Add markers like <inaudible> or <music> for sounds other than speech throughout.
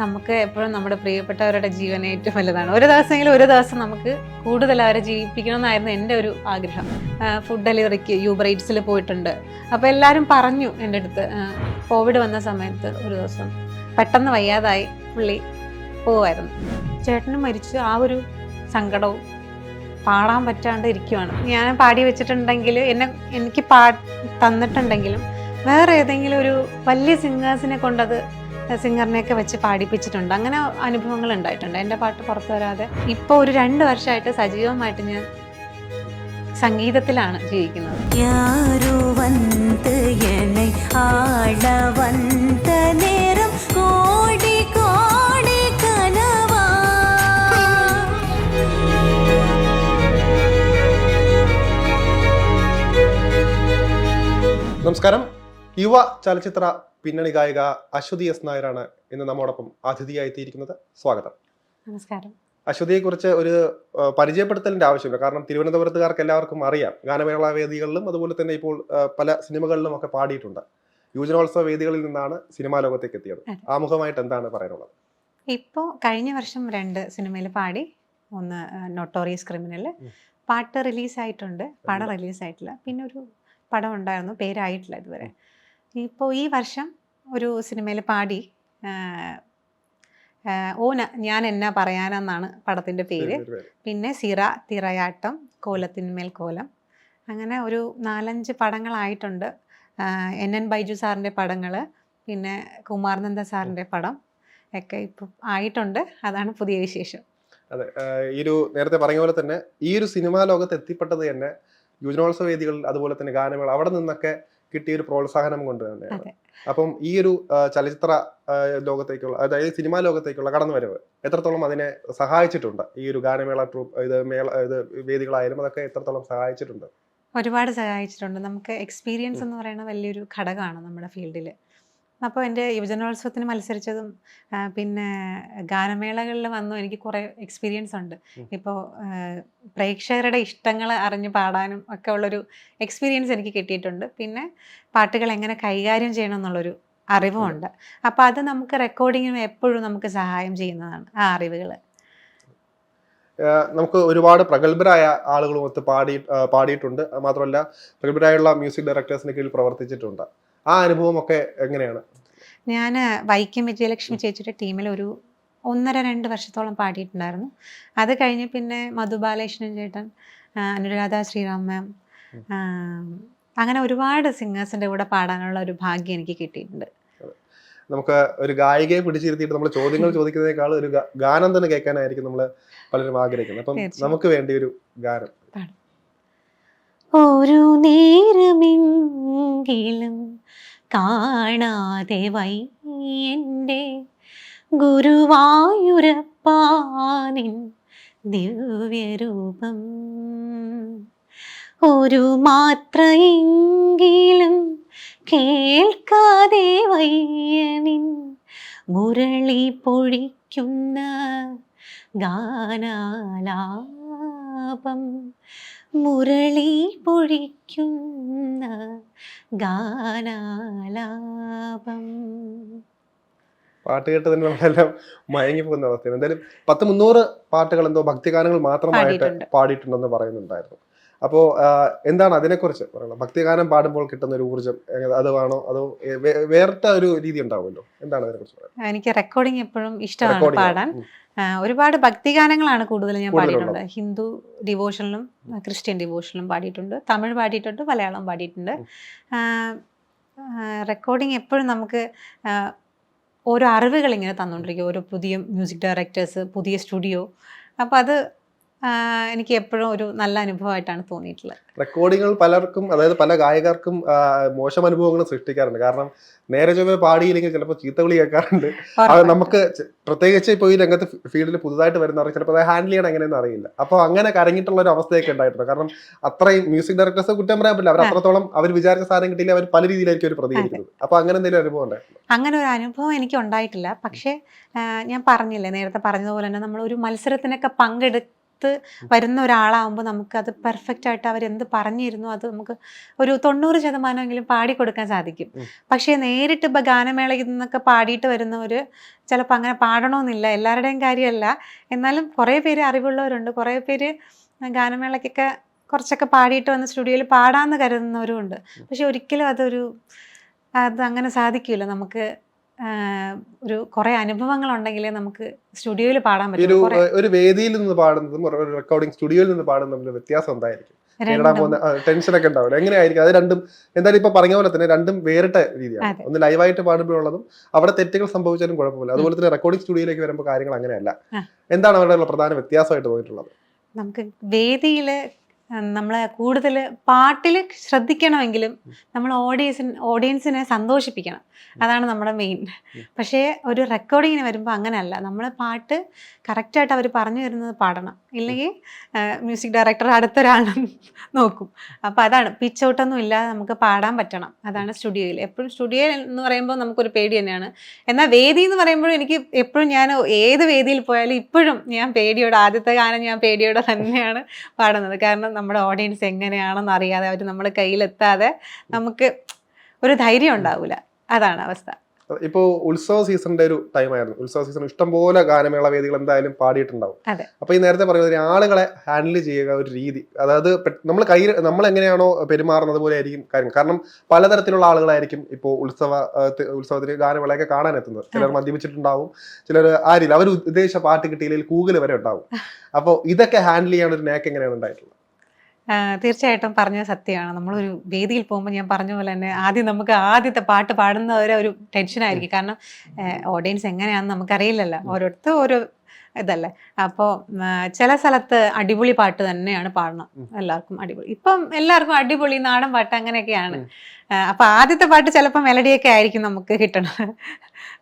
നമുക്ക് എപ്പോഴും നമ്മുടെ പ്രിയപ്പെട്ടവരുടെ ജീവൻ ഏറ്റവും വലുതാണ്. ഒരു ദിവസമെങ്കിലും ഒരു ദിവസം നമുക്ക് കൂടുതൽ അവരെ ജീവിപ്പിക്കണമെന്നായിരുന്നു എന്റെ ഒരു ആഗ്രഹം. ഫുഡ് ഡെലിവറിക്ക് യൂബറൈറ്റ്സിൽ പോയിട്ടുണ്ട്. അപ്പോൾ എല്ലാവരും പറഞ്ഞു എന്റെ അടുത്ത് കോവിഡ് വന്ന സമയത്ത് ഒരു ദിവസം. പെട്ടെന്ന് വയ്യാതായി പുള്ളി പോവായിരുന്നു. ചേട്ടന് മരിച്ചു. ആ ഒരു സങ്കടവും പാടാൻ പറ്റാണ്ട് ഇരിക്കുവാണ്. ഞാൻ പാടി വെച്ചിട്ടുണ്ടെങ്കിൽ എന്നെ എനിക്ക് പാ തന്നിട്ടുണ്ടെങ്കിലും വേറെ ഏതെങ്കിലും ഒരു വലിയ സിംഗേഴ്സിനെ കൊണ്ടത് സിംഗറിനെയൊക്കെ വെച്ച് പാടിപ്പിച്ചിട്ടുണ്ട്. അങ്ങനെ അനുഭവങ്ങൾ ഉണ്ടായിട്ടുണ്ട്. എന്റെ പാട്ട് പുറത്തു വരാതെ ഇപ്പോൾ ഒരു രണ്ട് വർഷമായിട്ട് സജീവമായിട്ട് ഞാൻ സംഗീതത്തിലാണ് ജീവിക്കുന്നത്. കോടി നമസ്കാരം. യുവ ചലച്ചിത്ര പിന്നണി ഗായിക അശ്വതി എസ് നായരാണ് ഇന്ന് നമ്മോടൊപ്പം അതിഥിയായി എത്തിയിരിക്കുന്നത് സ്വാഗതം. നമസ്കാരം. അശ്വതിയെ കുറിച്ച് ഒരു പരിചയപ്പെടുത്തലിന്റെ ആവശ്യമില്ല. കാരണം തിരുവനന്തപുരത്തുകാർക്ക് എല്ലാവർക്കും അറിയാം. ഗാനമേള വേദികളിലും അതുപോലെ തന്നെ ഇപ്പോൾ പല സിനിമകളിലും ഒക്കെ പാടിയിട്ടുണ്ട്. യുവജനോത്സവ വേദികളിൽ നിന്നാണ് സിനിമാ ലോകത്തേക്ക് എത്തിയത് ആമുഖമായിട്ട് എന്താണ് പറയാനുള്ളത്? ഇപ്പോൾ കഴിഞ്ഞ വർഷം രണ്ട് സിനിമയിൽ പാടി. ഒന്ന് നോട്ടോറിയസ് ക്രിമിനൽ. പാട്ട് റിലീസായിട്ടുണ്ട്. പടം റിലീസായിട്ടില്ല. പിന്നെ ഒരു പടം ഉണ്ടായിരുന്നു. പേരായിട്ടില്ല ഇതുവരെ. ഇപ്പോൾ ഈ വർഷം ഒരു സിനിമയിൽ പാടി ഓ ഞാൻ എന്നാ പറയാനെന്നാണ് പടത്തിന്റെ പേര്. പിന്നെ സിറ തിറയാട്ടം കോലത്തിന്മേൽ കോലം. അങ്ങനെ ഒരു നാലഞ്ച് പടങ്ങളായിട്ടുണ്ട്. എൻ എൻ ബൈജു സാറിന്റെ പടങ്ങൾ പിന്നെ കുമാർനന്ദ സാറിന്റെ പടം ഒക്കെ ഇപ്പം ആയിട്ടുണ്ട്. അതാണ് പുതിയ വിശേഷം. അതെ ഈ ഒരു നേരത്തെ പറഞ്ഞ പോലെ തന്നെ ഈ ഒരു സിനിമാ ലോകത്ത് എത്തിപ്പെട്ടത് തന്നെ യുവജനോത്സവ വേദികളിൽ അതുപോലെ തന്നെ ഗാനങ്ങൾ അവിടെ നിന്നൊക്കെ കിട്ടിയ ഒരു പ്രോത്സാഹനം കൊണ്ട് തന്നെയാണ്. അപ്പം ഈ ഒരു ചലച്ചിത്ര ലോകത്തേക്കുള്ള അതായത് സിനിമാ ലോകത്തേക്കുള്ള കടന്നുവരവ് എത്രത്തോളം അതിനെ സഹായിച്ചിട്ടുണ്ട്? ഈ ഒരു ഗാനമേള ട്രൂപ്പ് ഇത് മേള ഇത് വേദികളായാലും അതൊക്കെ എത്രത്തോളം സഹായിച്ചിട്ടുണ്ട്? ഒരുപാട് സഹായിച്ചിട്ടുണ്ട്. നമുക്ക് എക്സ്പീരിയൻസ് എന്ന് പറയുന്ന വലിയൊരു ഘടകമാണ് നമ്മുടെ ഫീൽഡിൽ അപ്പോൾ എന്റെ യുവജനോത്സവത്തിന് മത്സരിച്ചതും പിന്നെ ഗാനമേളകളിൽ വന്നു എനിക്ക് കുറേ എക്സ്പീരിയൻസ് ഉണ്ട്. ഇപ്പോൾ പ്രേക്ഷകരുടെ ഇഷ്ടങ്ങൾ അറിഞ്ഞ് പാടാനും ഒക്കെ ഉള്ളൊരു എക്സ്പീരിയൻസ് എനിക്ക് കിട്ടിയിട്ടുണ്ട്. പിന്നെ പാട്ടുകൾ എങ്ങനെ കൈകാര്യം ചെയ്യണം എന്നുള്ളൊരു അറിവുമുണ്ട് അപ്പോൾ അത് നമുക്ക് റെക്കോർഡിങ്ങിനും എപ്പോഴും നമുക്ക് സഹായം ചെയ്യുന്നതാണ് ആ അറിവുകൾ നമുക്ക് ഒരുപാട് പ്രഗത്ഭരായ ആളുകളുമൊത്ത് പാടി പാടിയിട്ടുണ്ട്. മാത്രമല്ല പ്രഗത്ഭരായുള്ള മ്യൂസിക് ഡയറക്ടേഴ്സിന് കീഴിൽ പ്രവർത്തിച്ചിട്ടുണ്ട്. ആ അനുഭവമൊക്കെ എങ്ങനെയാണ്? ഞാൻ വൈക്കം വിജയലക്ഷ്മി ചേച്ചിയുടെ ടീമിൽ ഒരു ഒന്നര രണ്ട് വർഷത്തോളം പാടിയിട്ടുണ്ടായിരുന്നു. അത് കഴിഞ്ഞ് പിന്നെ മധു ബാലകൃഷ്ണൻ ചേട്ടൻ അനുരാധ ശ്രീറാം മാം അങ്ങനെ ഒരുപാട് സിംഗേഴ്സിന്റെ കൂടെ പാടാനുള്ള ഒരു ഭാഗ്യം എനിക്ക് കിട്ടിയിട്ടുണ്ട്. നമുക്ക് ഒരു ഗായികയെ പിടിച്ചിരുത്തിയിട്ട് നമ്മൾ ചോദ്യങ്ങൾ ചോദിക്കുന്നതിനേക്കാൾ ഒരു ഗാനം തന്നെ കേൾക്കാനായിരിക്കും നമ്മൾ പലരും ആഗ്രഹിക്കുന്നത്. അപ്പം നമുക്ക് വേണ്ടി ഒരു ഗാനം ഒരു നേരമെങ്കിലും കാണാതെ വൈ എന്റെ ഗുരുവായൂരപ്പാനിൻ ദിവ്യരൂപം. ഒരു മാത്രയെങ്കിലും കേൾക്കാതെ വയ്യനിൻ മുരളി പൊഴിക്കുന്ന ഗാനാലാപം മുരളി പൊഴിക്കുന്ന ഗാനാലാപം. പാട്ട് കേട്ടതിന് നമ്മളെല്ലാം മയങ്ങി പോകുന്ന അവസ്ഥയാണ്. എന്തായാലും പത്ത് മുന്നൂറ് പാട്ടുകൾ എന്തോ ഭക്തിഗാനങ്ങൾ മാത്രമായിട്ട് പാടിയിട്ടുണ്ട്. പാടിയിട്ടുണ്ടെന്ന് പറയുന്നുണ്ടായിരുന്നു. അപ്പോ എന്താണ് അതിനെക്കുറിച്ച് പറയുന്നത്? ഭക്തിഗാനം പാടുമ്പോൾ കിട്ടുന്ന ഒരു ഊർജം അത് അതാണോ അതോ വേറിട്ട ഒരു രീതി ഉണ്ടാവുമല്ലോ? എന്താണ് അതിനെക്കുറിച്ച് പറയുന്നത്? എനിക്ക് റെക്കോർഡിംഗ് എപ്പോഴും ഇഷ്ടമാണ് പാടാൻ. ഒരുപാട് ഭക്തിഗാനങ്ങളാണ് കൂടുതൽ ഞാൻ പാടിയിട്ടുണ്ട്. ഹിന്ദു ഡിവോഷനിലും ക്രിസ്ത്യൻ ഡിവോഷനിലും പാടിയിട്ടുണ്ട്. തമിഴ് പാടിയിട്ടുണ്ട് മലയാളം പാടിയിട്ടുണ്ട്. റെക്കോർഡിങ് എപ്പോഴും നമുക്ക് ഓരോ അറിവുകൾ ഇങ്ങനെ തന്നുകൊണ്ടിരിക്കും ഓരോ പുതിയ മ്യൂസിക് ഡയറക്ടേഴ്സ് പുതിയ സ്റ്റുഡിയോ അപ്പോൾ അത് എനിക്ക് എപ്പോഴും ഒരു നല്ല അനുഭവമായിട്ടാണ് തോന്നിയിട്ടുള്ളത്. റെക്കോർഡിങ്ങൾ പലർക്കും അതായത് പല ഗായകർക്കും മോശം അനുഭവങ്ങൾ സൃഷ്ടിക്കാറുണ്ട്. കാരണം നേരെ ചൊവ്വ പാടിയില്ലെങ്കിൽ ചിലപ്പോൾ ചീത്തവിളി കേൾക്കാറുണ്ട്. അത് നമുക്ക് പ്രത്യേകിച്ച് ഇപ്പോൾ ഈ രംഗത്ത് ഫീൽഡിൽ പുതുതായിട്ട് വരുന്നവർക്ക് ചിലപ്പോൾ അത് ഹാൻഡിൽ ചെയ്യണം എങ്ങനെയെന്ന് അറിയില്ല. അപ്പോൾ അങ്ങനെ കരഞ്ഞിട്ടുള്ള ഒരു അവസ്ഥയൊക്കെ ഉണ്ടായിട്ടുണ്ട്. കാരണം അത്രയും മ്യൂസിക് ഡയറക്ടേഴ്സ് കുറ്റം പറയാൻ പറ്റില്ല. അവർ അത്രത്തോളം അവർ വിചാരിച്ച സാധനം കിട്ടിയില്ല. അവർ പല രീതിയിലായിരിക്കും അവർ പ്രതികരിക്കുന്നത്. അപ്പോൾ അങ്ങനെ എന്തെങ്കിലും അനുഭവം ഉണ്ടായിരുന്നു അങ്ങനെ ഒരു അനുഭവം എനിക്ക് ഉണ്ടായിട്ടില്ല. പക്ഷേ ഞാൻ പറഞ്ഞില്ലേ നേരത്തെ പറഞ്ഞതുപോലെ തന്നെ നമ്മൾ ഒരു മത്സരത്തിനൊക്കെ പങ്കെടു അടുത്ത് വരുന്ന ഒരാളാകുമ്പോൾ അത് പെർഫെക്റ്റ് ആയിട്ട് അവർ അവരെന്ത് പറഞ്ഞിരുന്നു അത് നമുക്ക് ഒരു തൊണ്ണൂറ് ശതമാനമെങ്കിലും പാടിക്കൊടുക്കാൻ സാധിക്കും. പക്ഷേ നേരിട്ട് ഇപ്പം ഗാനമേളയിൽ നിന്നൊക്കെ പാടിയിട്ട് വരുന്നവർ ചിലപ്പോൾ അങ്ങനെ പാടണമെന്നില്ല എല്ലാവരുടെയും കാര്യമല്ല എന്നാലും കുറേ പേര് അറിവുള്ളവരുണ്ട്. കുറേ പേര് ഗാനമേളയ്ക്കൊക്കെ കുറച്ചൊക്കെ പാടിയിട്ട് വന്ന് സ്റ്റുഡിയോയിൽ പാടാമെന്ന് കരുതുന്നവരും ഉണ്ട് പക്ഷെ ഒരിക്കലും അതൊരു അത് അങ്ങനെ സാധിക്കില്ല നമുക്ക് ഒരു കുറേ അനുഭവങ്ങൾ ഉണ്ടെങ്കിലേ നമുക്ക് സ്റ്റുഡിയോയിൽ പാടാൻ പറ്റും. ഒരു വേദിയിൽ നിന്ന് പാടുന്നതും ഒരു റെക്കോർഡിംഗ് സ്റ്റുഡിയോയിൽ നിന്ന് പാടുന്നതും തമ്മിൽ വ്യത്യാസം എന്തായിരിക്കും? നേരിടാൻ പോകുന്ന ടെൻഷൻ ഒക്കെ ഉണ്ടാവില്ല? എങ്ങനെയായിരിക്കും? അത് രണ്ടും എന്തായാലും ഇപ്പൊ പറഞ്ഞ പോലെ തന്നെ രണ്ടും വേറിട്ട രീതിയാണ്. ഒന്ന് ലൈവായിട്ട് പാടുമ്പോഴുള്ളതും അവിടെ തെറ്റുകൾ സംഭവിച്ചാലും കുഴപ്പമില്ല. അതുപോലെ തന്നെ റെക്കോർഡിംഗ് സ്റ്റുഡിയോയിലേക്ക് വരുമ്പോൾ കാര്യങ്ങൾ അങ്ങനെയല്ല. എന്താണ് അവരുടെ പ്രധാന വ്യത്യാസമായിട്ട് തോന്നിയിട്ടുള്ളത്? നമുക്ക് വേദിയിൽ നമ്മൾ കൂടുതൽ പാട്ടിൽ ശ്രദ്ധിക്കണമെങ്കിലും നമ്മൾ ഓഡിയൻസിന് ഓഡിയൻസിനെ സന്തോഷിപ്പിക്കണം. അതാണ് നമ്മുടെ മെയിൻ പക്ഷേ ഒരു റെക്കോർഡിങ്ങിന് വരുമ്പോൾ അങ്ങനെയല്ല നമ്മൾ പാട്ട് കറക്റ്റായിട്ട് അവർ പറഞ്ഞു തരുന്നത് പാടണം. ഇല്ലെങ്കിൽ മ്യൂസിക് ഡയറക്ടർ അടുത്തൊരാളും നോക്കും. അപ്പോൾ അതാണ്. പിച്ച് ഔട്ടൊന്നും ഇല്ലാതെ നമുക്ക് പാടാൻ പറ്റണം. അതാണ് സ്റ്റുഡിയോയിൽ എപ്പോഴും സ്റ്റുഡിയോ എന്ന് പറയുമ്പോൾ നമുക്കൊരു പേടി തന്നെയാണ്. എന്നാൽ വേദി എന്ന് പറയുമ്പോഴും എനിക്ക് എപ്പോഴും ഞാൻ ഏത് വേദിയിൽ പോയാലും ഇപ്പോഴും ഞാൻ പേടിയോടെ ആദ്യത്തെ ഗാനം ഞാൻ പേടിയോടെ തന്നെയാണ് പാടുന്നത്. കാരണം നമ്മുടെ ഓഡിയൻസ് എങ്ങനെയാണെന്ന് അറിയാതെ അവർ നമ്മുടെ കയ്യിലെത്താതെ നമുക്ക് ഒരു ധൈര്യം ഉണ്ടാവില്ല അതാണ് അവസ്ഥ. ഇപ്പോ ഉത്സവ സീസണിന്റെ ഒരു ടൈം ആയിരുന്നു. ഉത്സവ സീസൺ ഇഷ്ടംപോലെ ഗാനമേള വേദികൾ എന്തായാലും പാടിയിട്ടുണ്ടാവും. അപ്പൊ ഈ നേരത്തെ പറയുന്നത് ആളുകളെ ഹാൻഡിൽ ചെയ്യുക ഒരു രീതി. അതായത് നമ്മൾ കൈ നമ്മൾ എങ്ങനെയാണോ പെരുമാറുന്നത് പോലെ ആയിരിക്കും കാര്യം. കാരണം പലതരത്തിലുള്ള ആളുകളായിരിക്കും ഇപ്പോൾ ഉത്സവ ഉത്സവത്തിന് ഗാനമേളയൊക്കെ കാണാൻ എത്തുന്നത് ചിലർ മദ്യപിച്ചിട്ടുണ്ടാവും. ചിലർ ആരില്ല അവർ ഉദ്ദേശിച്ച പാട്ട് കിട്ടിയില്ലെങ്കിൽ കൂഗിൾ വരെ ഉണ്ടാവും. <laughs> അപ്പോൾ ഇതൊക്കെ ഹാൻഡിൽ ചെയ്യാൻ ഒരു നേക്ക് എങ്ങനെയാണ് ഉണ്ടായിട്ടുള്ളത്? തീർച്ചയായിട്ടും പറഞ്ഞ സത്യമാണ്. നമ്മളൊരു വേദിയിൽ പോകുമ്പോൾ ഞാൻ പറഞ്ഞ പോലെ തന്നെ ആദ്യം നമുക്ക് ആദ്യത്തെ പാട്ട് പാടുന്നവരെ ഒരു ടെൻഷനായിരിക്കും കാരണം ഓഡിയൻസ് എങ്ങനെയാണെന്ന് നമുക്കറിയില്ലല്ലോ. ഓരോരുത്തർ ഓരോ ഇതല്ലേ. അപ്പോൾ ചില സ്ഥലത്ത് അടിപൊളി പാട്ട് തന്നെയാണ് പാടണം. എല്ലാവർക്കും അടിപൊളി. ഇപ്പം എല്ലാവർക്കും അടിപൊളി നാടൻ പാട്ട് അങ്ങനെയൊക്കെയാണ്. ഉം. അപ്പോൾ ആദ്യത്തെ പാട്ട് ചിലപ്പോൾ മെലഡിയൊക്കെ ആയിരിക്കും നമുക്ക് കിട്ടണം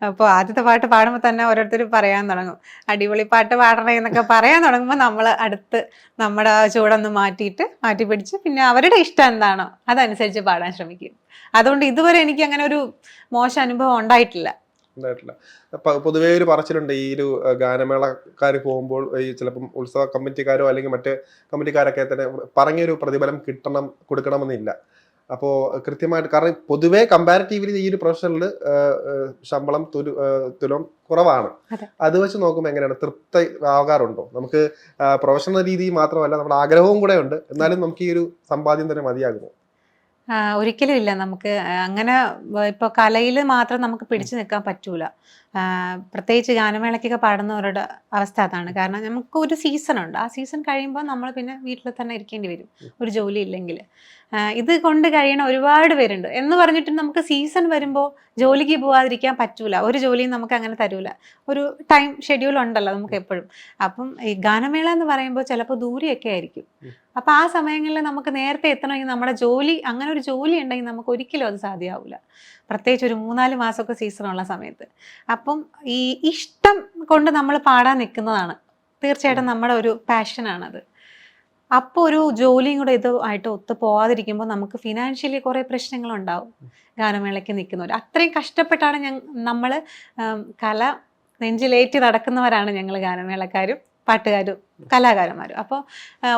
അപ്പോൾ ആദ്യത്തെ പാട്ട് പാടുമ്പോൾ തന്നെ ഓരോരുത്തർ പറയാൻ തുടങ്ങും. അടിപൊളി പാട്ട് പാടണേ എന്നൊക്കെ പറയാൻ തുടങ്ങുമ്പോൾ നമ്മൾ അടുത്ത് നമ്മുടെ ചൂടൊന്ന് മാറ്റിയിട്ട് മാറ്റി പിടിച്ച് പിന്നെ അവരുടെ ഇഷ്ടം എന്താണോ അതനുസരിച്ച് പാടാൻ ശ്രമിക്കും. അതുകൊണ്ട് ഇതുവരെ എനിക്ക് അങ്ങനെ ഒരു മോശം അനുഭവം ഉണ്ടായിട്ടില്ല. ഉണ്ടായിട്ടില്ല. പൊതുവേ ഒരു പറച്ചിലുണ്ട് ഈ ഒരു ഗാനമേളക്കാർ പോകുമ്പോൾ ഈ ചിലപ്പം ഉത്സവ കമ്മിറ്റിക്കാരോ അല്ലെങ്കിൽ മറ്റ് കമ്മിറ്റിക്കാരൊക്കെ തന്നെ പറഞ്ഞൊരു പ്രതിഫലം കിട്ടണം കൊടുക്കണമെന്നില്ല. അപ്പോൾ കൃത്യമായിട്ട് കാരണം പൊതുവേ കമ്പാരിറ്റീവ്ലി ഈ ഒരു പ്രൊഫഷനിൽ ശമ്പളം തുലു തുലം കുറവാണ്. അതെ. വെച്ച് നോക്കുമ്പോൾ എങ്ങനെയാണ്? തൃപ്തി ആകാറുണ്ടോ? നമുക്ക് പ്രൊഫഷണൽ രീതി മാത്രമല്ല നമ്മുടെ ആഗ്രഹവും കൂടെ ഉണ്ട്. എന്നാലും നമുക്ക് ഈ ഒരു സമ്പാദ്യം തന്നെ മതിയാകുമോ? ഒരിക്കലും ഇല്ല. നമുക്ക് അങ്ങനെ ഇപ്പോൾ കലയിൽ മാത്രം നമുക്ക് പിടിച്ചു നിൽക്കാൻ പറ്റൂല. പ്രത്യേകിച്ച് ഗാനമേളയ്ക്കൊക്കെ പാടുന്നവരുടെ അവസ്ഥ അതാണ്. കാരണം നമുക്ക് ഒരു സീസൺ ഉണ്ട്. ആ സീസൺ കഴിയുമ്പോൾ നമ്മൾ പിന്നെ വീട്ടിൽ തന്നെ ഇരിക്കേണ്ടി വരും. ഒരു ജോലി ഇല്ലെങ്കിൽ. ഇത് കൊണ്ട് കഴിയണ ഒരുപാട് പേരുണ്ട്. എന്ന് പറഞ്ഞിട്ട് നമുക്ക് സീസൺ വരുമ്പോൾ ജോലിക്ക് പോകാതിരിക്കാൻ പറ്റൂല. ഒരു ജോലിയും നമുക്ക് അങ്ങനെ തരൂല. ഒരു ടൈം ഷെഡ്യൂൾ ഉണ്ടല്ലോ നമുക്ക് എപ്പോഴും. അപ്പം ഈ ഗാനമേള എന്ന് പറയുമ്പോൾ ചിലപ്പോൾ ദൂരെയൊക്കെ ആയിരിക്കും. അപ്പം ആ സമയങ്ങളിൽ നമുക്ക് നേരത്തെ എത്തണമെങ്കിൽ നമ്മുടെ ജോലി അങ്ങനെ ഒരു ജോലി ഉണ്ടെങ്കിൽ നമുക്ക് ഒരിക്കലും അത് സാധ്യമാവില്ല പ്രത്യേകിച്ച് ഒരു മൂന്നാൽ മാസമൊക്കെ സീസണുള്ള സമയത്ത്. അപ്പം ഈ ഇഷ്ടം കൊണ്ട് നമ്മൾ പാടാൻ നിൽക്കുന്നതാണ്. തീർച്ചയായിട്ടും നമ്മുടെ ഒരു പാഷനാണത് അപ്പോൾ ഒരു ജോലിയും കൂടെ ഇതുമായിട്ട് ഒത്തു പോവാതിരിക്കുമ്പോൾ നമുക്ക് ഫിനാൻഷ്യലി കുറേ പ്രശ്നങ്ങളുണ്ടാവും. ഗാനമേളയ്ക്ക് നിൽക്കുന്നവർ അത്രയും കഷ്ടപ്പെട്ടാണ് ഞങ്ങൾ നമ്മൾ കല നെഞ്ചിലേറ്റി നടക്കുന്നവരാണ് ഞങ്ങൾ ഗാനമേളക്കാരും പാട്ടുകാരും കലാകാരന്മാരും. അപ്പോൾ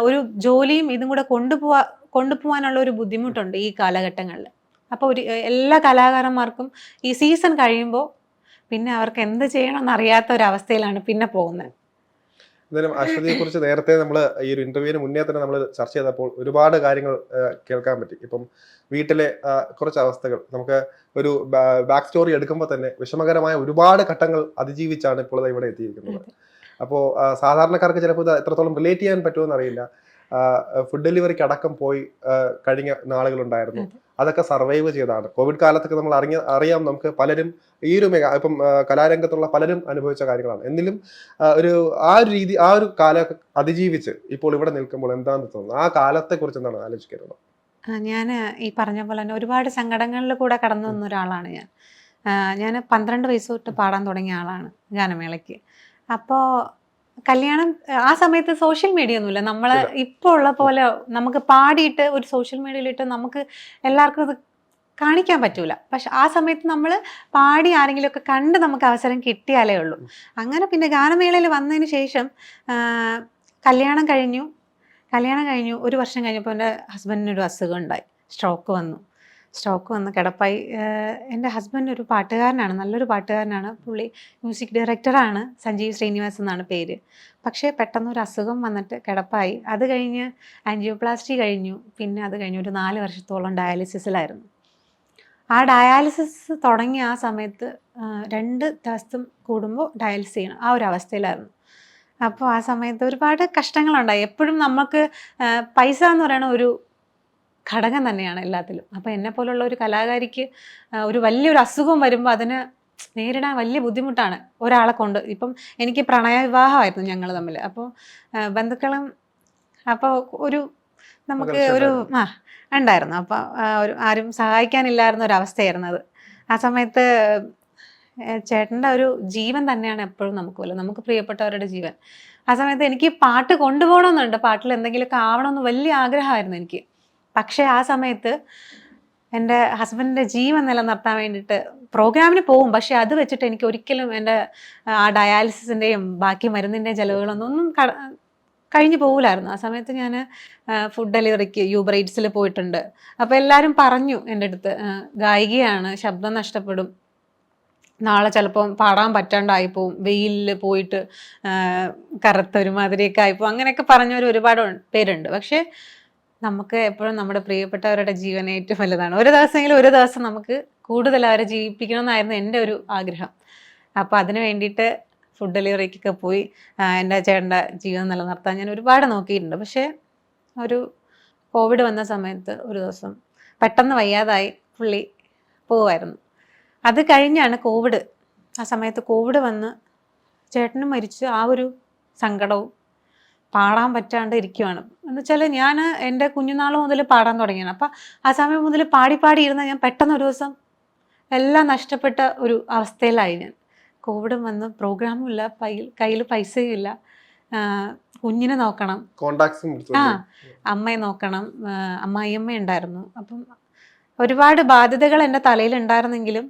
ഒരു ജോലിയും ഇതും കൂടെ കൊണ്ടുപോവാ കൊണ്ടുപോകാനുള്ള ഒരു ബുദ്ധിമുട്ടുണ്ട് ഈ കാലഘട്ടങ്ങളിൽ അപ്പോൾ ഒരു എല്ലാ കലാകാരന്മാർക്കും ഈ സീസൺ കഴിയുമ്പോൾ പിന്നെ അവർക്ക് എന്ത് ചെയ്യണമെന്ന് അറിയാത്ത ഒരു അവസ്ഥയിലാണ് പിന്നെ പോകുന്നത്. എന്തായാലും അശ്വതിയെ കുറിച്ച് നേരത്തെ നമ്മൾ ഈ ഒരു ഇന്റർവ്യൂവിന് മുന്നേ തന്നെ നമ്മൾ ചർച്ച ചെയ്തപ്പോൾ ഒരുപാട് കാര്യങ്ങൾ കേൾക്കാൻ പറ്റി. ഇപ്പം വീട്ടിലെ കുറച്ച് അവസ്ഥകൾ. നമുക്ക് ഒരു ബാക്ക് സ്റ്റോറി എടുക്കുമ്പോൾ തന്നെ വിഷമകരമായ ഒരുപാട് ഘട്ടങ്ങൾ അതിജീവിച്ചാണ് ഇപ്പോൾ ഇവിടെ എത്തിയിരിക്കുന്നത്. അപ്പോൾ സാധാരണക്കാർക്ക് ചിലപ്പോൾ ഇത് എത്രത്തോളം റിലേറ്റ് ചെയ്യാൻ പറ്റുമെന്ന് അറിയില്ല. ഫുഡ് ഡെലിവറിക്ക് അടക്കം പോയി കഴിഞ്ഞ നാളുകളുണ്ടായിരുന്നു. അതൊക്കെ സർവൈവ് ചെയ്തതാണ് കോവിഡ് കാലത്തൊക്കെ നമ്മൾ അറിഞ്ഞ അറിയാം നമുക്ക് പലരും ഈ ഒരു മേഖല ഇപ്പം കലാരംഗത്തുള്ള പലരും അനുഭവിച്ച കാര്യങ്ങളാണ്. എന്നിലും ഒരു ആ ഒരു രീതി ആ ഒരു കാലമൊക്കെ അതിജീവിച്ച് ഇപ്പോൾ ഇവിടെ നിൽക്കുമ്പോൾ എന്താണെന്ന് തോന്നുന്നു? ആ കാലത്തെ കുറിച്ച് എന്താണ് ആലോചിക്കുന്നത് ഞാൻ ഈ പറഞ്ഞ പോലെ തന്നെ ഒരുപാട് സങ്കടങ്ങളിൽ കൂടെ കടന്നു വന്ന ഒരാളാണ് ഞാൻ. ഞാൻ പന്ത്രണ്ട് വയസ്സ് തൊട്ട് പാടാൻ തുടങ്ങിയ ആളാണ് ഗാനമേളയ്ക്ക്. അപ്പോൾ കല്യാണം ആ സമയത്ത് സോഷ്യൽ മീഡിയ ഒന്നുമില്ല. നമ്മൾ ഇല്ല. ഇപ്പോൾ ഉള്ള പോലെ നമുക്ക് പാടിയിട്ട് ഒരു സോഷ്യൽ മീഡിയയിലിട്ട് നമുക്ക് എല്ലാവർക്കും ഇത് കാണിക്കാൻ പറ്റൂല. പക്ഷെ ആ സമയത്ത് നമ്മൾ പാടി ആരെങ്കിലുമൊക്കെ കണ്ട് നമുക്ക് അവസരം കിട്ടിയാലേ ഉള്ളൂ. അങ്ങനെ പിന്നെ ഗാനമേളയിൽ വന്നതിന് ശേഷം കല്യാണം കഴിഞ്ഞു. കല്യാണം കഴിഞ്ഞു. ഒരു വർഷം കഴിഞ്ഞപ്പോൾ എന്റെ ഹസ്ബൻഡിനൊരു അസുഖം ഉണ്ടായി. സ്ട്രോക്ക് വന്നു. സ്ട്രോക്ക് വന്ന് കിടപ്പായി. എന്റെ ഹസ്ബൻഡ് ഒരു പാട്ടുകാരനാണ് നല്ലൊരു പാട്ടുകാരനാണ്. പുള്ളി മ്യൂസിക് ഡയറക്ടറാണ് സഞ്ജീവ് ശ്രീനിവാസ് എന്നാണ് പേര്. പക്ഷേ പെട്ടെന്ന് ഒരു അസുഖം വന്നിട്ട് കിടപ്പായി. അത് കഴിഞ്ഞ് ആൻജിയോപ്ലാസ്റ്റി കഴിഞ്ഞു. പിന്നെ അത് കഴിഞ്ഞ് ഒരു നാല് വർഷത്തോളം ഡയാലിസിസിലായിരുന്നു. ആ ഡയാലിസിസ് തുടങ്ങിയ ആ സമയത്ത് രണ്ട് ദിവസം കൂടുമ്പോൾ ഡയാലിസിസ് ചെയ്യണം. ആ ഒരു അവസ്ഥയിലായിരുന്നു. അപ്പോൾ ആ സമയത്ത് ഒരുപാട് കഷ്ടങ്ങളുണ്ടായി. എപ്പോഴും നമുക്ക് പൈസ എന്ന് പറയുന്ന ഒരു ഘടകം തന്നെയാണ് എല്ലാത്തിലും. അപ്പോൾ എന്നെ പോലുള്ള ഒരു കലാകാരിക്ക് ഒരു വലിയൊരു അസുഖം വരുമ്പോൾ അതിന് നേരിടാൻ വലിയ ബുദ്ധിമുട്ടാണ് ഒരാളെ കൊണ്ട്. ഇപ്പം എനിക്ക് പ്രണയവിവാഹമായിരുന്നു ഞങ്ങൾ തമ്മിൽ അപ്പോൾ ബന്ധുക്കളും അപ്പോൾ ഒരു നമുക്ക് ഒരു ആ ഉണ്ടായിരുന്നു. അപ്പോൾ ഒരു ആരും സഹായിക്കാനില്ലായിരുന്ന ഒരു അവസ്ഥയായിരുന്നു അത് ആ സമയത്ത് ചേട്ടന്റെ ഒരു ജീവൻ തന്നെയാണ് എപ്പോഴും നമുക്ക് പോലെ. നമുക്ക് പ്രിയപ്പെട്ടവരുടെ ജീവൻ. ആ സമയത്ത് എനിക്ക് പാട്ട് കൊണ്ടുപോകണമെന്നുണ്ട്. പാട്ടിൽ എന്തെങ്കിലുമൊക്കെ ആവണമെന്ന് വലിയ ആഗ്രഹമായിരുന്നു എനിക്ക്. പക്ഷേ ആ സമയത്ത് എന്റെ ഹസ്ബൻഡിന്റെ ജീവൻ നിലനിർത്താൻ വേണ്ടിയിട്ട് പ്രോഗ്രാമിന് പോകും. പക്ഷെ അത് വെച്ചിട്ട് എനിക്ക് ഒരിക്കലും എന്റെ ആ ഡയാലിസിസിന്റെയും ബാക്കി മരുന്നിന്റെയും ചിലവുകളൊന്നും ഒന്നും കഴിഞ്ഞു പോകില്ലായിരുന്നു ആ സമയത്ത് ഞാൻ ഫുഡ് ഡെലിവറിക്ക് യൂബർ പോയിട്ടുണ്ട്. അപ്പോൾ എല്ലാവരും പറഞ്ഞു എന്റെ അടുത്ത് ഗായികയാണ് ശബ്ദം നഷ്ടപ്പെടും. നാളെ ചിലപ്പം പാടാൻ പറ്റാണ്ടായി പോവും വെയിലിൽ പോയിട്ട് കറുത്ത ഒരുമാതിരിയൊക്കെ ആയിപ്പോവും. അങ്ങനെയൊക്കെ പറഞ്ഞവർ ഒരുപാട് പേരുണ്ട്. പക്ഷേ നമുക്ക് എപ്പോഴും നമ്മുടെ പ്രിയപ്പെട്ടവരുടെ ജീവൻ ഏറ്റവും വലുതാണ്. ഒരു ദിവസമെങ്കിലും ഒരു ദിവസം നമുക്ക് കൂടുതൽ അവരെ ജീവിപ്പിക്കണമെന്നായിരുന്നു എന്റെ ഒരു ആഗ്രഹം. അപ്പോൾ അതിന് വേണ്ടിയിട്ട് ഫുഡ് ഡെലിവറിക്കൊക്കെ പോയി എന്റെ ചേട്ടന്റെ ജീവൻ നിലനിർത്താൻ ഞാൻ ഒരുപാട് നോക്കിയിട്ടുണ്ട്. പക്ഷേ ഒരു കോവിഡ് വന്ന സമയത്ത് ഒരു ദിവസം പെട്ടെന്ന് വയ്യാതായി പുള്ളി പോവായിരുന്നു. അത് കഴിഞ്ഞാണ് കോവിഡ് ആ സമയത്ത് കോവിഡ് വന്ന് ചേട്ടനും മരിച്ച്. ആ ഒരു സങ്കടവും പാടാൻ പറ്റാണ്ട് ഇരിക്കുവാണ്. എന്ന് വെച്ചാൽ ഞാൻ എന്റെ കുഞ്ഞുനാൾ മുതൽ പാടാൻ തുടങ്ങിയാണ്. അപ്പം ആ സമയം മുതൽ പാടി പാടി ഇരുന്ന ഞാൻ പെട്ടെന്ന് ഒരു ദിവസം എല്ലാം നഷ്ടപ്പെട്ട ഒരു അവസ്ഥയിലായി ഞാൻ. കോവിഡും വന്ന് പ്രോഗ്രാമും ഇല്ല കയ്യിൽ കയ്യിൽ പൈസയും ഇല്ല കുഞ്ഞിനെ നോക്കണം. ആ അമ്മയെ നോക്കണം. അമ്മായിയമ്മ ഉണ്ടായിരുന്നു. അപ്പം ഒരുപാട് ബാധ്യതകൾ എന്റെ തലയിൽ ഉണ്ടായിരുന്നെങ്കിലും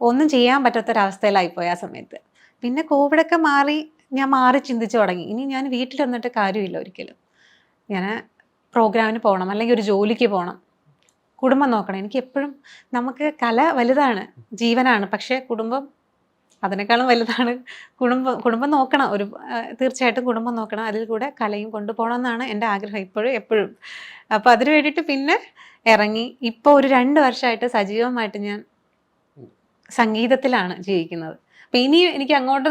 ഒന്നും ചെയ്യാൻ പറ്റാത്തൊരവസ്ഥയിലായിപ്പോയി ആ സമയത്ത്. പിന്നെ കോവിഡൊക്കെ മാറി ഞാൻ മാറി ചിന്തിച്ചു തുടങ്ങി. ഇനി ഞാൻ വീട്ടിൽ വന്നിട്ട് കാര്യമില്ല ഒരിക്കലും. ഞാൻ പ്രോഗ്രാമിന് പോകണം അല്ലെങ്കിൽ ഒരു ജോലിക്ക് പോകണം. കുടുംബം നോക്കണം. എനിക്ക് എപ്പോഴും നമുക്ക് കല വലുതാണ് ജീവനാണ്. പക്ഷേ കുടുംബം അതിനേക്കാളും വലുതാണ്. കുടുംബം കുടുംബം നോക്കണം. ഒരു തീർച്ചയായിട്ടും കുടുംബം നോക്കണം. അതിൽ കൂടെ കലയും കൊണ്ടുപോകണം എന്നാണ് എന്റെ ആഗ്രഹം ഇപ്പോഴും എപ്പോഴും. അപ്പോൾ അതിന് വേണ്ടിയിട്ട് പിന്നെ ഇറങ്ങി. ഇപ്പോൾ ഒരു രണ്ട് വർഷമായിട്ട് സജീവമായിട്ട് ഞാൻ സംഗീതത്തിലാണ് ജീവിക്കുന്നത്. അപ്പം ഇനി എനിക്ക് അങ്ങോട്ട്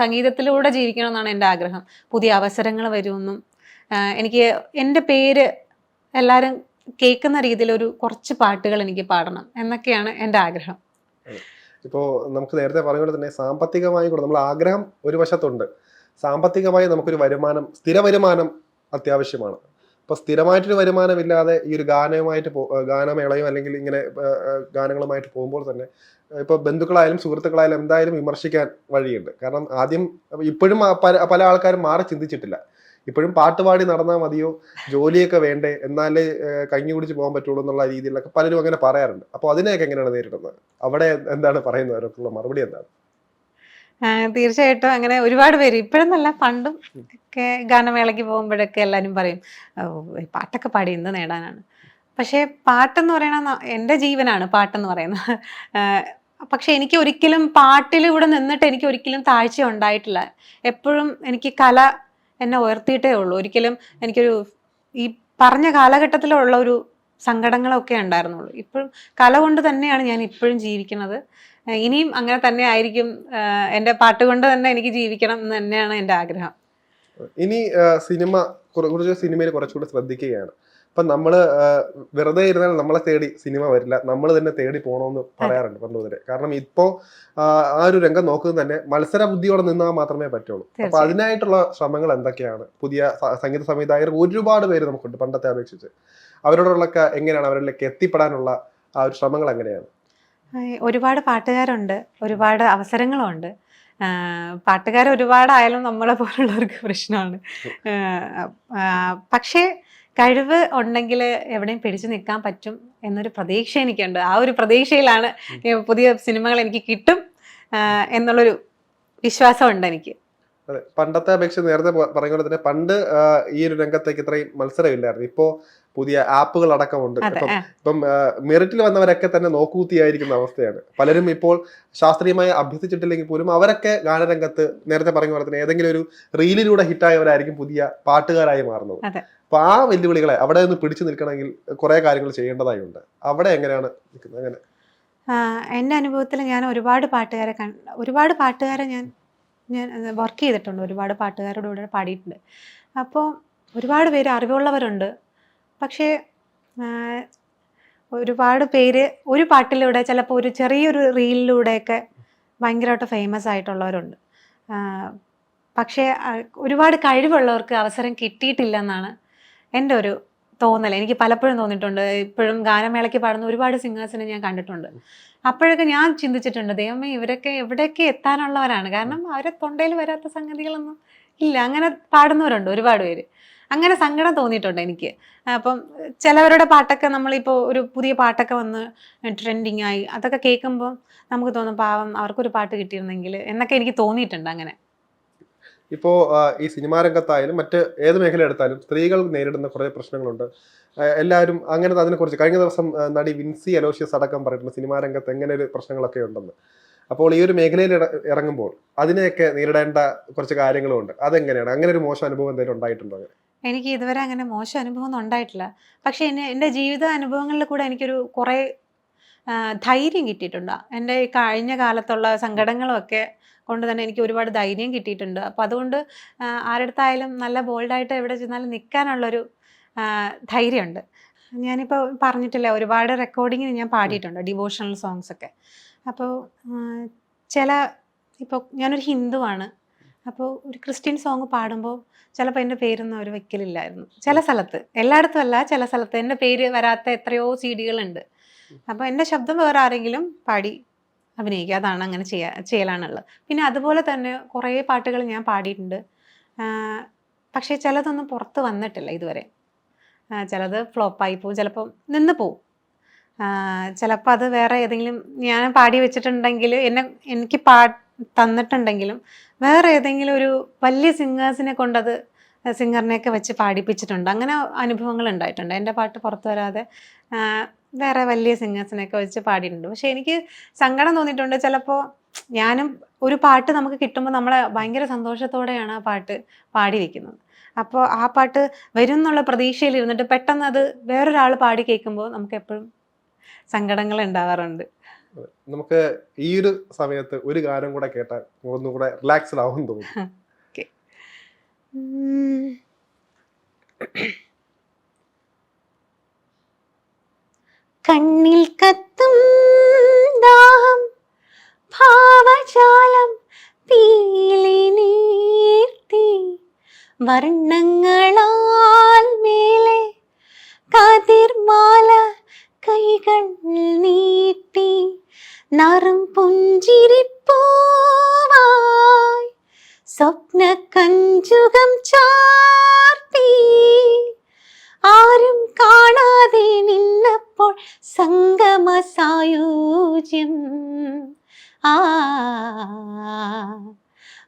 സംഗീതത്തിലൂടെ ജീവിക്കണമെന്നാണ് എന്റെ ആഗ്രഹം. പുതിയ അവസരങ്ങൾ വരുമെന്നും എനിക്ക് എന്റെ പേര് എല്ലാവരും കേൾക്കുന്ന രീതിയിൽ ഒരു കുറച്ച് പാട്ടുകൾ എനിക്ക് പാടണം എന്നൊക്കെയാണ് എന്റെ ആഗ്രഹം. ഇപ്പോൾ നമുക്ക് നേരത്തെ പറഞ്ഞ പോലെ തന്നെ സാമ്പത്തികമായി കൂടെ നമ്മൾ ആഗ്രഹം ഒരു വശത്തുണ്ട്. സാമ്പത്തികമായി നമുക്കൊരു വരുമാനം സ്ഥിര വരുമാനം അത്യാവശ്യമാണ്. അപ്പോൾ സ്ഥിരമായിട്ടൊരു വരുമാനമില്ലാതെ ഈ ഒരു ഗാനവുമായിട്ട് പോ ഗാനമേളയും അല്ലെങ്കിൽ ഇങ്ങനെ ഗാനങ്ങളുമായിട്ട് പോകുമ്പോൾ തന്നെ ഇപ്പോൾ ബന്ധുക്കളായാലും സുഹൃത്തുക്കളായാലും എന്തായാലും വിമർശിക്കാൻ വഴിയുണ്ട്. കാരണം ആദ്യം ഇപ്പോഴും പല ആൾക്കാരും മാറി ചിന്തിച്ചിട്ടില്ല. ഇപ്പോഴും പാട്ടുപാടി നടന്നാൽ മതിയോ? ജോലിയൊക്കെ വേണ്ടേ? എന്നാലേ കഞ്ഞി കുടിച്ച് പോകാൻ പറ്റുള്ളൂ എന്നുള്ള രീതിയിലൊക്കെ പലരും അങ്ങനെ പറയാറുണ്ട്. അപ്പോൾ അതിനെയൊക്കെ എങ്ങനെയാണ് നേരിടുന്നത്? അവിടെ എന്താണ് പറയുന്നത്? അവരൊക്കെയുള്ള മറുപടി എന്താണ്? തീർച്ചയായിട്ടും അങ്ങനെ ഒരുപാട് പേര് ഇപ്പോഴെന്നല്ല പണ്ടും ഒക്കെ ഗാനമേളയ്ക്ക് പോകുമ്പോഴൊക്കെ എല്ലാവരും പറയും പാട്ടൊക്കെ പാടി എന്ത് നേടാനാണ്. പക്ഷേ പാട്ടെന്ന് പറയണ എന്റെ ജീവനാണ് പാട്ടെന്ന് പറയുന്നത്. പക്ഷെ എനിക്ക് ഒരിക്കലും പാട്ടിൽ ഇവിടെ നിന്നിട്ട് എനിക്ക് ഒരിക്കലും താഴ്ച ഉണ്ടായിട്ടില്ല. എപ്പോഴും എനിക്ക് കല എന്നെ ഉയർത്തിയിട്ടേ ഉള്ളൂ. ഒരിക്കലും എനിക്കൊരു ഈ പറഞ്ഞ കാലഘട്ടത്തിലുള്ള ഒരു സങ്കടങ്ങളൊക്കെ ഉണ്ടായിരുന്നുള്ളൂ. ഇപ്പോഴും കല കൊണ്ട് തന്നെയാണ് ഞാൻ ഇപ്പോഴും ജീവിക്കുന്നത്. ഇനിയും അങ്ങനെ തന്നെ ആയിരിക്കും. എന്റെ പാട്ട് കൊണ്ട് തന്നെ എനിക്ക് ജീവിക്കണം എന്ന് തന്നെയാണ് എന്റെ ആഗ്രഹം. ഇനി സിനിമ കുറ- കുറച്ച് സിനിമയിൽ കുറച്ചുകൂടി ശ്രദ്ധിക്കുകയാണ്. അപ്പൊ നമ്മൾ വെറുതെ ഇരുന്നാൽ നമ്മളെ തേടി സിനിമ വരില്ല. നമ്മൾ തന്നെ തേടി പോകണമെന്ന് പറയാറുണ്ട് പണ്ട് മുതലേ കാരണം ഇപ്പോ ആ ഒരു രംഗം നോക്കുന്നത് തന്നെ മത്സര ബുദ്ധിയോടെ നിന്നാൽ മാത്രമേ പറ്റുള്ളൂ. അപ്പൊ. അതിനായിട്ടുള്ള ശ്രമങ്ങൾ എന്തൊക്കെയാണ്? പുതിയ സംഗീത സംവിധായകർ ഒരുപാട് പേര് നമുക്കുണ്ട് പണ്ടത്തെ അപേക്ഷിച്ച്. അവരോടുള്ളൊക്കെ എങ്ങനെയാണ് അവരിലേക്ക് എത്തിപ്പെടാനുള്ള ആ ഒരു ശ്രമങ്ങൾ എങ്ങനെയാണ്? ഒരുപാട് പാട്ടുകാരുണ്ട്. ഒരുപാട് അവസരങ്ങളുണ്ട്. പാട്ടുകാർ ഒരുപാടായാലും നമ്മളെ പോലുള്ളവർക്ക് പ്രശ്നമാണ്. പക്ഷേ കഴിവ് ഉണ്ടെങ്കിൽ എവിടെയും പിടിച്ചു നിൽക്കാൻ പറ്റും എന്നൊരു പ്രതീക്ഷ എനിക്കുണ്ട്. ആ ഒരു പ്രതീക്ഷയിലാണ് പുതിയ സിനിമകൾ എനിക്ക് കിട്ടും എന്നുള്ളൊരു വിശ്വാസമുണ്ട് എനിക്ക്. അതെ പണ്ടത്തെ അപേക്ഷിച്ച് നേരത്തെ പറഞ്ഞ പോലെ തന്നെ പണ്ട് ഈ ഒരു രംഗത്തേക്ക് ഇത്രയും മത്സരമില്ലായിരുന്നു. ഇപ്പോ പുതിയ ആപ്പുകൾ അടക്കമുണ്ട്. ഇപ്പം ഇപ്പം മെറിറ്റിൽ വന്നവരൊക്കെ തന്നെ നോക്കൂത്തിയായിരിക്കുന്ന അവസ്ഥയാണ്. പലരും ഇപ്പോൾ ശാസ്ത്രീയമായി അഭ്യസിച്ചിട്ടില്ലെങ്കിൽ പോലും അവരൊക്കെ ഗാനരംഗത്ത് നേരത്തെ പറഞ്ഞ പോലെ തന്നെ ഏതെങ്കിലും ഒരു റീലിലൂടെ ഹിറ്റായവരായിരിക്കും പുതിയ പാട്ടുകാരായി മാറുന്നത്. അപ്പൊ ആ വെല്ലുവിളികളെ അവിടെ നിന്ന് പിടിച്ചു നിൽക്കണമെങ്കിൽ കുറെ കാര്യങ്ങൾ ചെയ്യേണ്ടതായി ഉണ്ട് അവിടെ എങ്ങനെയാണ് നിൽക്കുന്നത്? അങ്ങനെ. എന്റെ അനുഭവത്തിൽ ഞാൻ ഒരുപാട് പാട്ടുകാരെ ഒരുപാട് പാട്ടുകാരെ ഞാൻ ഞാൻ വർക്ക് ചെയ്തിട്ടുണ്ട്. ഒരുപാട് പാട്ടുകാരുടെ കൂടെ പാടിയിട്ടുണ്ട്. അപ്പോൾ ഒരുപാട് പേര് അറിവുള്ളവരുണ്ട്. പക്ഷേ ഒരുപാട് പേര് ഒരു പാട്ടിലൂടെ ചിലപ്പോൾ ഒരു ചെറിയൊരു റീലിലൂടെയൊക്കെ ഭയങ്കരമായിട്ട് ഫേമസ് ആയിട്ടുള്ളവരുണ്ട്. പക്ഷേ ഒരുപാട് കഴിവുള്ളവർക്ക് അവസരം കിട്ടിയിട്ടില്ലെന്നാണ് എന്റെ ഒരു തോന്നൽ എനിക്ക് പലപ്പോഴും തോന്നിയിട്ടുണ്ട്. ഇപ്പോഴും ഗാനമേളയ്ക്ക് പാടുന്ന ഒരുപാട് സിംഗേഴ്സിനെ ഞാൻ കണ്ടിട്ടുണ്ട്. അപ്പോഴൊക്കെ ഞാൻ ചിന്തിച്ചിട്ടുണ്ട് ദൈവമേ ഇവരൊക്കെ എവിടെയൊക്കെ എത്താനുള്ളവരാണ്. കാരണം അവരെ തൊണ്ടയിൽ വരാത്ത സംഗതികളൊന്നും ഇല്ല. അങ്ങനെ പാടുന്നവരുണ്ട് ഒരുപാട് പേര്. അങ്ങനെ സങ്കടം തോന്നിയിട്ടുണ്ട് എനിക്ക്. അപ്പം ചിലവരുടെ പാട്ടൊക്കെ നമ്മളിപ്പോൾ ഒരു പുതിയ പാട്ടൊക്കെ വന്ന് ട്രെൻഡിങ് ആയി അതൊക്കെ കേൾക്കുമ്പോൾ നമുക്ക് തോന്നും പാവം അവർക്കൊരു പാട്ട് കിട്ടിയിരുന്നെങ്കിൽ എന്നൊക്കെ എനിക്ക് തോന്നിയിട്ടുണ്ട് അങ്ങനെ. ഇപ്പോ ആ, ഈ സിനിമാ രംഗത്തായാലും മറ്റ് ഏത് മേഖല എടുത്താലും സ്ത്രീകൾ നേരിടുന്ന കുറേ പ്രശ്നങ്ങളുണ്ട്. എല്ലാവരും അങ്ങനെ അതിനെക്കുറിച്ച് കഴിഞ്ഞ ദിവസം നടി വിൻസി അലോഷ്യസ് അടക്കം പറഞ്ഞിട്ടുണ്ട് സിനിമാ രംഗത്ത് എങ്ങനെ ഒരു പ്രശ്നങ്ങളൊക്കെ ഉണ്ടെന്ന്. അപ്പോൾ ഈ ഒരു മേഖലയിൽ ഇറങ്ങുമ്പോൾ അതിനെയൊക്കെ നേരിടേണ്ട കുറച്ച് കാര്യങ്ങളുണ്ട് അതെങ്ങനെയാണ്? അങ്ങനെ ഒരു മോശം അനുഭവം എന്തെങ്കിലും ഉണ്ടായിട്ടുണ്ടോ അങ്ങനെ? എനിക്ക് ഇതുവരെ അങ്ങനെ മോശം അനുഭവം ഒന്നും ഉണ്ടായിട്ടില്ല. പക്ഷെ എന്നെ എന്റെ ജീവിത അനുഭവങ്ങളിൽ കൂടെ എനിക്കൊരു കുറേ ധൈര്യം കിട്ടിയിട്ടുണ്ട്. എന്റെ ഈ കഴിഞ്ഞ കാലത്തുള്ള സങ്കടങ്ങളുമൊക്കെ കൊണ്ട് തന്നെ എനിക്ക് ഒരുപാട് ധൈര്യം കിട്ടിയിട്ടുണ്ട്. അപ്പോൾ അതുകൊണ്ട് ആരടുത്തായാലും നല്ല ബോൾഡായിട്ട് എവിടെ ചെന്നാലും നിൽക്കാനുള്ളൊരു ധൈര്യമുണ്ട്. ഞാനിപ്പോൾ പറഞ്ഞിട്ടില്ല ഒരുപാട് റെക്കോർഡിങ്ങിന് ഞാൻ പാടിയിട്ടുണ്ട് ഡിവോഷണൽ സോങ്സ് ഒക്കെ. അപ്പോൾ ചില ഇപ്പോൾ ഞാനൊരു ഹിന്ദുവാണ് അപ്പോൾ ഒരു ക്രിസ്ത്യൻ സോങ് പാടുമ്പോൾ ചിലപ്പോൾ എന്റെ പേരൊന്നും അവർ വെക്കലില്ലായിരുന്നു. ചില സ്ഥലത്ത് എല്ലായിടത്തും അല്ല ചില സ്ഥലത്ത് എന്റെ പേര് വരാത്ത എത്രയോ സി ഡികളുണ്ട് അപ്പോൾ എന്റെ ശബ്ദം വേറെ ആരെങ്കിലും പാടി അഭിനയിക്കുക. അതാണ് അങ്ങനെ ചെയ്യാ ചെയ്യലാണുള്ളത്. പിന്നെ അതുപോലെ തന്നെ കുറേ പാട്ടുകൾ ഞാൻ പാടിയിട്ടുണ്ട്. പക്ഷേ ചിലതൊന്നും പുറത്ത് വന്നിട്ടില്ല ഇതുവരെ. ചിലത് ഫ്ലോപ്പായി പോവും ചിലപ്പോൾ നിന്ന് പോവും. ചിലപ്പോൾ അത് വേറെ ഏതെങ്കിലും ഞാൻ പാടി വെച്ചിട്ടുണ്ടെങ്കിൽ എന്നെ എനിക്ക് പാ തന്നിട്ടുണ്ടെങ്കിലും വേറെ ഏതെങ്കിലും ഒരു വലിയ സിംഗേഴ്സിനെ കൊണ്ടത് സിംഗറിനെയൊക്കെ വെച്ച് പാടിപ്പിച്ചിട്ടുണ്ട്. അങ്ങനെ അനുഭവങ്ങൾ ഉണ്ടായിട്ടുണ്ട്. എന്റെ പാട്ട് പുറത്തു വരാതെ വേറെ വലിയ സിംഗേഴ്സിനൊക്കെ വെച്ച് പാടിയിട്ടുണ്ട്. പക്ഷെ എനിക്ക് സങ്കടം തോന്നിയിട്ടുണ്ട്. ചിലപ്പോൾ ഞാനും ഒരു പാട്ട് നമുക്ക് കിട്ടുമ്പോൾ നമ്മളെ ഭയങ്കര സന്തോഷത്തോടെയാണ് ആ പാട്ട് പാടി വെക്കുന്നത് അപ്പോൾ ആ പാട്ട് വരും എന്നുള്ള പ്രതീക്ഷയിൽ ഇരുന്നിട്ട് പെട്ടെന്ന് അത് വേറൊരാൾ പാടി കേൾക്കുമ്പോൾ നമുക്ക് എപ്പോഴും സങ്കടങ്ങൾ ഉണ്ടാവാറുണ്ട്. നമുക്ക് ഈ ഒരു സമയത്ത് ഒരു ഗാനം കൂടെ കേട്ടാൽ ഒന്നുകൂടെ റിലാക്സ്ഡ് ആവും തോന്നുന്നു. <laughs> ഉം. കണ്ണിൽ കത്തും ദാഹം ഭാവജാലം പീലി നീർത്തി. വർണങ്ങളാൽ മേലെ കതിർമാല കൈകൾ നീട്ടി. നറും പുഞ്ചിരിപ്പൂവായി സ്വപ്ന കഞ്ചുകം ചാർത്തി. ആരും കാണാതെ നിന്നപ്പോൾ സംഗമ സായൂജ്യം ആ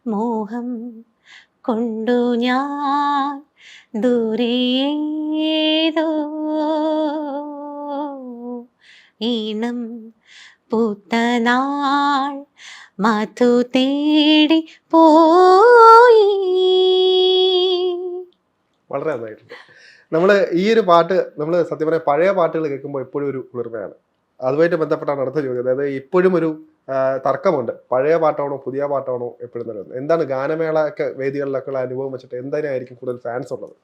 മോഹം കൊണ്ടു ഞാൻ ദൂരേതോ ഈണം പൂത്തനാൾ മധു തേടി പോയി. വളരെ നന്നായിട്ടുണ്ട്. നമ്മൾ ഈ ഒരു പാട്ട് നമ്മൾ സത്യം പറയാൻ പഴയ പാട്ടുകൾ കേൾക്കുമ്പോൾ എപ്പോഴും ഒരു കുളിർമയാണ് അതുമായിട്ട് ബന്ധപ്പെട്ടാണ് അടുത്ത ചോദ്യം. അതായത് ഇപ്പോഴും ഒരു തർക്കമുണ്ട്. പഴയ പാട്ടാണോ പുതിയ പാട്ടാണോ എപ്പോഴും നല്ലത് എന്താണ് ഗാനമേള ഒക്കെ വേദികളിലൊക്കെ ഉള്ള അനുഭവം വെച്ചിട്ട് എന്തായാലും കൂടുതൽ ഫാൻസ് ഉള്ളത്?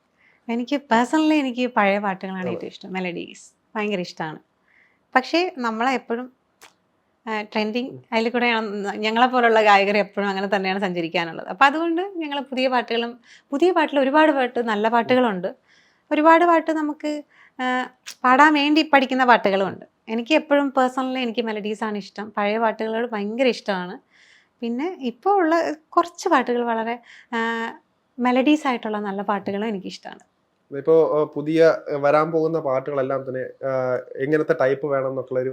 എനിക്ക് പേഴ്സണലി എനിക്ക് പഴയ പാട്ടുകളാണ് ഏറ്റവും ഇഷ്ടം. മെലഡീസ് ഭയങ്കര ഇഷ്ടമാണ്. പക്ഷേ നമ്മളെ എപ്പോഴും ട്രെൻഡിങ് അതിൽ കൂടെയാണ് ഞങ്ങളെ പോലുള്ള ഗായകർ എപ്പോഴും അങ്ങനെ തന്നെയാണ് സഞ്ചരിക്കാനുള്ളത്. അപ്പോൾ അതുകൊണ്ട് ഞങ്ങൾ പുതിയ പാട്ടുകളും പുതിയ പാട്ടിൽ ഒരുപാട് പാട്ട് നല്ല പാട്ടുകളുണ്ട്. ഒരുപാട് പാട്ട് നമുക്ക് പാടാൻ വേണ്ടി പഠിക്കുന്ന പാട്ടുകളുമുണ്ട് എനിക്ക് എപ്പോഴും പേഴ്സണലി എനിക്ക് മെലഡീസാണ് ഇഷ്ടം. പഴയ പാട്ടുകളോട് ഭയങ്കര ഇഷ്ടമാണ്. പിന്നെ ഇപ്പോൾ ഉള്ള കുറച്ച് പാട്ടുകൾ വളരെ മെലഡീസ് ആയിട്ടുള്ള നല്ല പാട്ടുകളും എനിക്കിഷ്ടമാണ്. ഇപ്പോ ആ, പുതിയ വരാൻ പോകുന്ന പാട്ടുകളെല്ലാം തന്നെ എങ്ങനത്തെ ടൈപ്പ് വേണം എന്നൊക്കെ ഒരു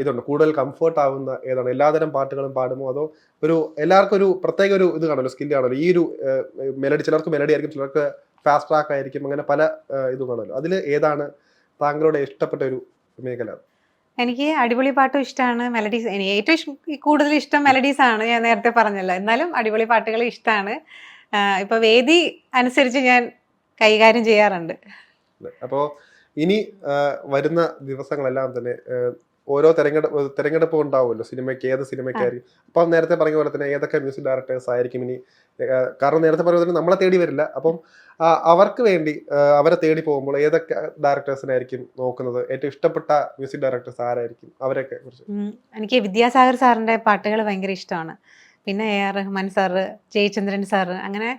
ഇതുണ്ട്. കൂടുതൽ കംഫർട്ട് ആവുന്ന ഏതാണ്? എല്ലാതരം പാട്ടുകളും പാടുമോ? അതോ ഒരു എല്ലാവർക്കും ഒരു പ്രത്യേക ഒരു ഇത് കാണുമല്ലോ? സ്കില്ല് കാണുമല്ലോ? ഈ ഒരു മെലഡി ചിലർക്ക് മെലഡി ആയിരിക്കും ചിലർക്ക് ഫാസ്റ്റ് ട്രാക്ക് ആയിരിക്കും അങ്ങനെ പല ഇതും കാണുമല്ലോ. അതിൽ ഏതാണ് താങ്കളുടെ ഇഷ്ടപ്പെട്ട ഒരു മേഖല? എനിക്ക് അടിപൊളി പാട്ടും ഇഷ്ടമാണ് മെലഡീസ് എനിക്ക് ഏറ്റവും കൂടുതൽ ഇഷ്ടം മെലഡീസ് ആണ്. ഞാൻ നേരത്തെ പറഞ്ഞല്ലോ. എന്നാലും അടിപൊളി പാട്ടുകൾ ഇഷ്ടമാണ് ഇപ്പൊ വേദി അനുസരിച്ച് ഞാൻ കൈകാര്യം ചെയ്യാറുണ്ട്. അപ്പോൾ ഇനി വരുന്ന ദിവസങ്ങളെല്ലാം തന്നെ ഓരോ തെരഞ്ഞെടുപ്പ് തെരഞ്ഞെടുപ്പ് ഉണ്ടാവുമല്ലോ. സിനിമയ്ക്ക് ഏത് സിനിമയ്ക്കായിരിക്കും. അപ്പം നേരത്തെ പറഞ്ഞ പോലെ തന്നെ ഏതൊക്കെ മ്യൂസിക് ഡയറക്ടേഴ്സ് ആയിരിക്കും ഇനി കാരണം നേരത്തെ പറഞ്ഞ പോലെ തന്നെ നമ്മളെ തേടി വരില്ല. അപ്പം അവർക്ക് വേണ്ടി അവരെ തേടി പോകുമ്പോൾ ഏതൊക്കെ ഡയറക്ടേഴ്സിനായിരിക്കും നോക്കുന്നത്? ഏറ്റവും ഇഷ്ടപ്പെട്ട മ്യൂസിക് ഡയറക്ടേഴ്സ് ആരായിരിക്കും? അവരൊക്കെ കുറിച്ച്. എനിക്ക് വിദ്യാസാഗർ സാറിന്റെ പാട്ടുകൾ ഭയങ്കര ഇഷ്ടമാണ്. പിന്നെ A R Rahman sir Jayachandran sir അങ്ങനെ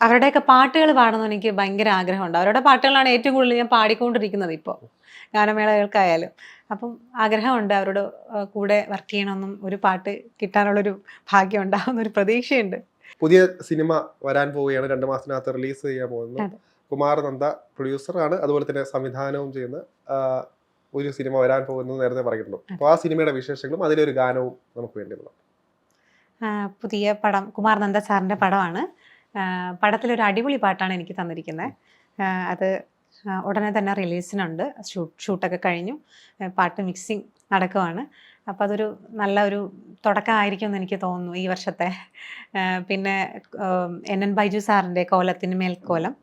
അവരുടെയൊക്കെ പാട്ടുകൾ പാടുന്ന എനിക്ക് ഭയങ്കര ആഗ്രഹമുണ്ട്. അവരുടെ പാട്ടുകളാണ് ഏറ്റവും കൂടുതൽ ഞാൻ പാടിക്കൊണ്ടിരിക്കുന്നത് ഇപ്പോൾ ഗാനമേളകൾക്കായാലും. അപ്പം ആഗ്രഹമുണ്ട് അവരോട് കൂടെ വർക്ക് ചെയ്യണമെന്നും ഒരു പാട്ട് കിട്ടാനുള്ളൊരു ഭാഗ്യം ഉണ്ടാകുന്ന ഒരു പ്രതീക്ഷയുണ്ട്. പുതിയ സിനിമ വരാൻ പോവുകയാണ്. രണ്ട് മാസത്തിനകത്ത് റിലീസ് ചെയ്യാൻ പോകുന്നത്. കുമാർ നന്ദ പ്രൊഡ്യൂസറാണ്. അതുപോലെ തന്നെ സംവിധാനവും ചെയ്യുന്ന ഒരു സിനിമ വരാൻ പോകുന്നത് നേരത്തെ പറഞ്ഞിട്ടുണ്ട് അപ്പോൾ ആ സിനിമയുടെ വിശേഷങ്ങളും അതിലൊരു ഗാനവും നമുക്ക് വേണ്ടി പുതിയ പടം കുമാർ നന്ദ സാറിന്റെ പടമാണ്. പടത്തിലൊരു അടിപൊളി പാട്ടാണ് എനിക്ക് തന്നിരിക്കുന്നത് അത് ഉടനെ തന്നെ റിലീസിനുണ്ട്. ഷൂട്ട് ഷൂട്ടൊക്കെ കഴിഞ്ഞു. പാട്ട് മിക്സിങ് നടക്കുവാണ്. അപ്പോൾ അതൊരു നല്ല ഒരു തുടക്കമായിരിക്കും എന്ന് എനിക്ക് തോന്നുന്നു ഈ വർഷത്തെ. പിന്നെ എൻ എൻ ബൈജു സാറിന്റെ കോലത്തിന് മേൽക്കോലം.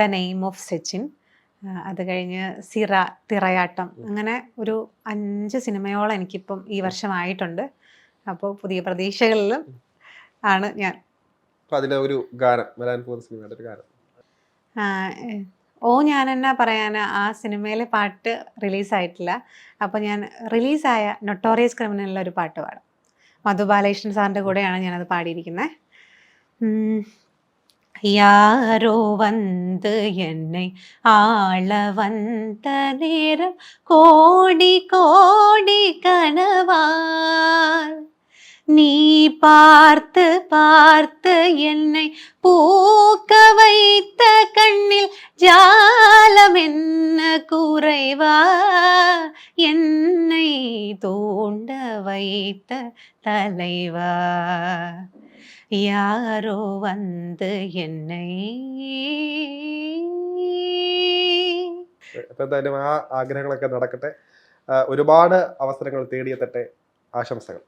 The name of Sachin. അത് കഴിഞ്ഞ് സിറ തിറയാട്ടം. അങ്ങനെ ഒരു അഞ്ച് സിനിമയോളം എനിക്കിപ്പം ഈ വർഷമായിട്ടുണ്ട് അപ്പോൾ പുതിയ പ്രതീക്ഷകളിലും ആണ് ഞാൻ. അപ്പോൾ അതിലെ ഒരു ഗാനം വരാൻ പോകുന്ന സിനിമയുടെ ഒരു ഗാനം ആ, ഏ, ഓ ഞാൻ എന്നാ പറയാൻ ആ സിനിമയിലെ പാട്ട് റിലീസായിട്ടില്ല അപ്പോൾ ഞാൻ റിലീസായ നൊട്ടോറിയസ് ക്രിമിനലിലെ ഒരു പാട്ട് പാടാം മധു ബാലകൃഷ്ണൻ സാറിൻ്റെ കൂടെയാണ് ഞാനത് പാടിയിരിക്കുന്നത് யாரோ வந்து என்னை ஆள வந்த நேரம் கோடி கோடி கனவால் நீ பார்த்து பார்த்து என்னை பூக்க வைத்த கண்ணில் ஜாலம் என்ன குறைவா என்னை தூண்ட வைத்த தலைவா யாரோ வந்து என்னை അപ്പോൾ എന്തായാലും ആ ആഗ്രഹങ്ങളൊക്കെ നടക്കട്ടെ ആ, ഒരുപാട് അവസരങ്ങൾ തേടിയെത്തട്ടെ ആശംസകൾ